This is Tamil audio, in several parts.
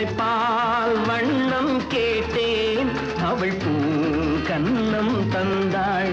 சுவைப்பால் வண்ணம் கேட்டேன். அவள் பூ கண்ணம் தந்தாள்.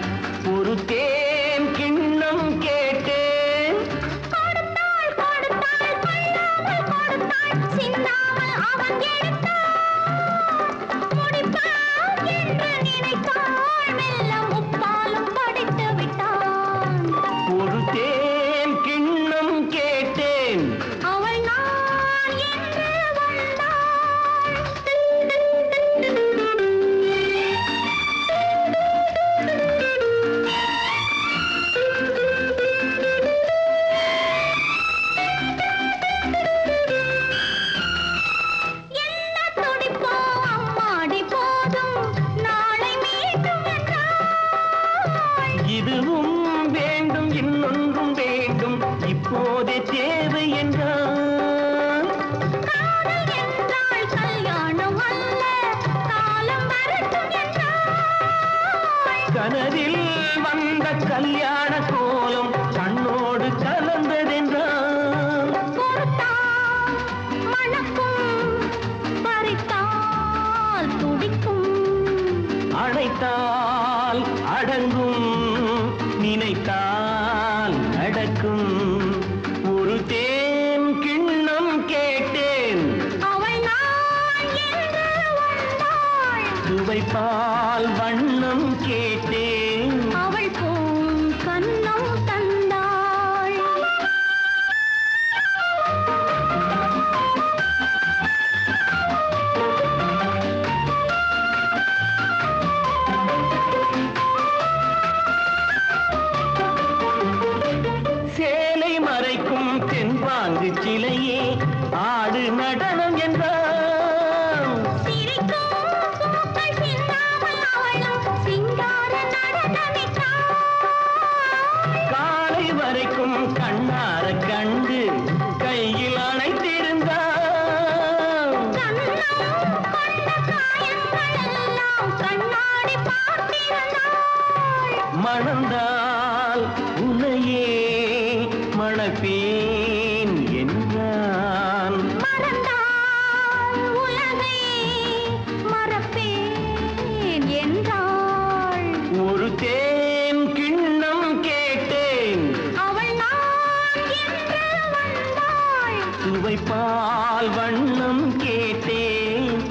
இப்போதே தேவை என்றால் கல்யாணம் அல்ல காலம் கனவில் வந்த கல்யாண கோலம் கண்ணோடு பறித்தால் துடிக்கும். அழைத்தால் அடங்கும் நினைத்தால் சுவைப்பால் வண்ணம் கேட்டேன். அவள் பூம் கண்ணம் தந்தாள். சேலை மறைக்கும் தென்பாங்கு சிலையே ஆடு நடனம் என்றான் வரைக்கும் கண்ணார கண்டு கையில் அணைத்திருந்தான் மணந்தால் உன்னையே மணப்பே பால் வண்ணம் கேட்டேன்.